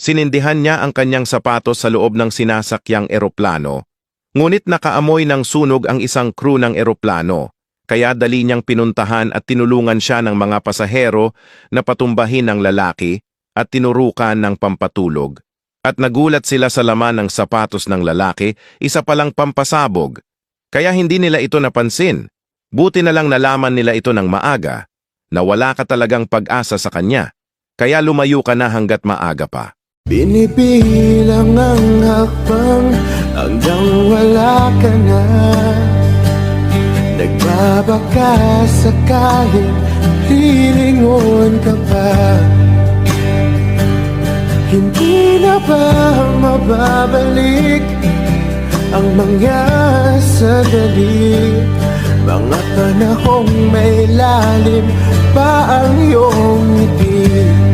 Sinindihan niya ang kanyang sapatos sa loob ng sinasakyang eroplano. Ngunit nakaamoy ng sunog ang isang crew ng eroplano, kaya dali niyang pinuntahan at tinulungan siya ng mga pasahero na patumbahin ang lalaki at tinurukan ng pampatulog. At nagulat sila sa laman ng sapatos ng lalaki, isa palang pampasabog. Kaya hindi nila ito napansin. Buti na lang nalaman nila ito ng maaga, na wala ka talagang pag-asa sa kanya. Kaya lumayo ka na hanggat maaga pa. Binibilang ang hakbang hanggang wala ka na. Nagbabaka sakaling lilingon ka pa. Hindi na ba mababalik ang mga sandali? Mga panahong may lalim pa ang iyong ngiti